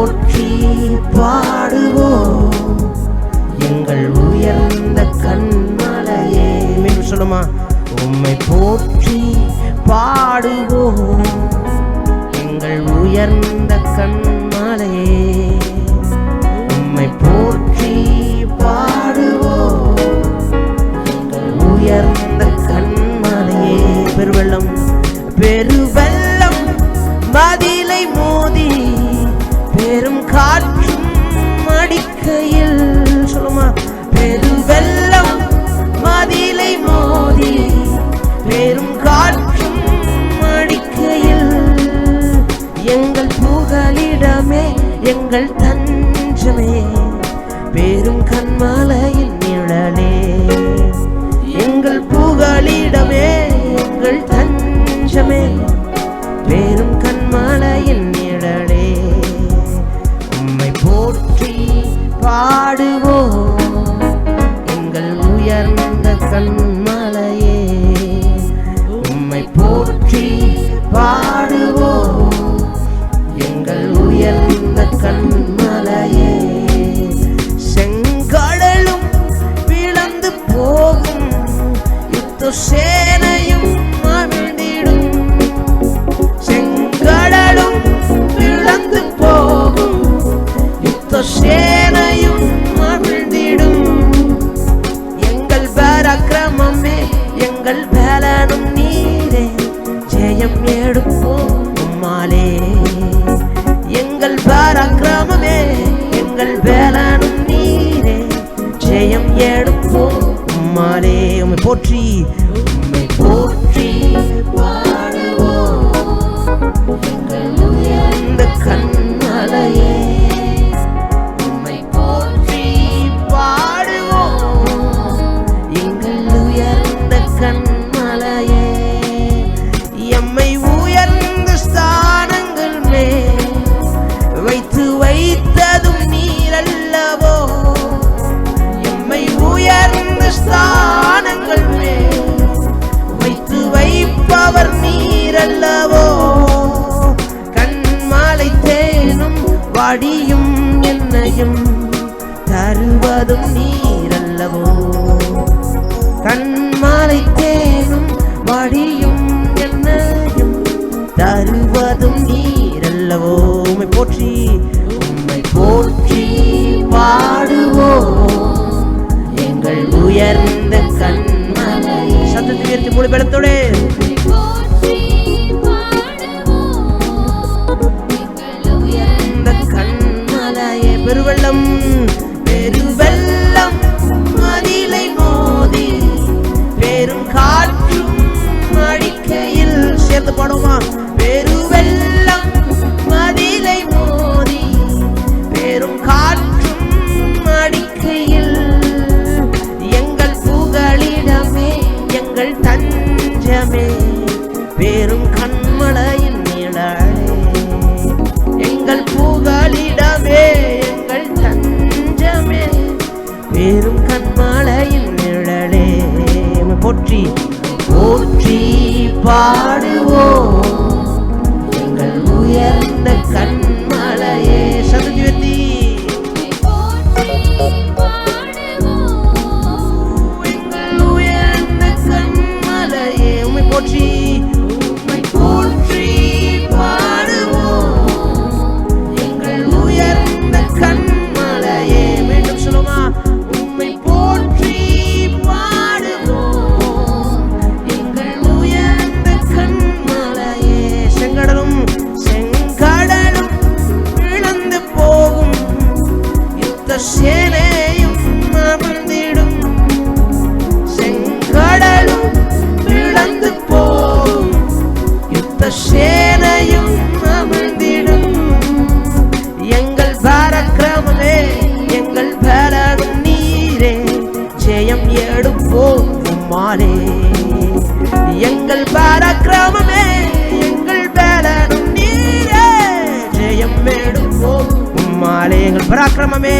போற்றி பாடுவோம். எங்கள் உயர்ந்த கண்மலையே. மீண்டும் சொல்லுமா? உம்மை போற்றி பாடுவோம். எங்கள் உயர்ந்த கண்மலையே. உம்மை போற்றி பாடுவோம். எங்கள் உயர்ந்த கண்மலையே. பெருவெள்ளம். பெருவெள்ளம் மதி எங்கள் தஞ்சமே பேரும் கண்மாலையில் நிழலே. எங்கள் புகழிடமே எங்கள் தஞ்சமே. போற்றி. நீரல்லவோ கண் மாலை தேனும் வடியும் என்னையும் தருவதும் நீரல்லவோ? கண் மாலை தேனும் வடியும் என்னையும் தருவதும் நீரல்லவோ? உம்மை போற்றி உம்மை போற்றி பாடுவோ எங்கள் உயர்ந்த கண்மலை. சத்தத்தை உயர்த்தி முழு பலத்தோடு. பெருவெள்ளம் பெருவெள்ளம் அதிலை மோதி பெரும் காற்றும் அடிக்கையில் சேர்ந்து பாடுவான் போற்றி போற்றி பாடுவோம். பெருமானே எங்கள் பராக்கிரமமே எங்கள் வேலனும் நீரே. ஜெயம் மேடும் போகும் உம்மாலே எங்கள் பராக்கிரமமே.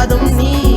cada um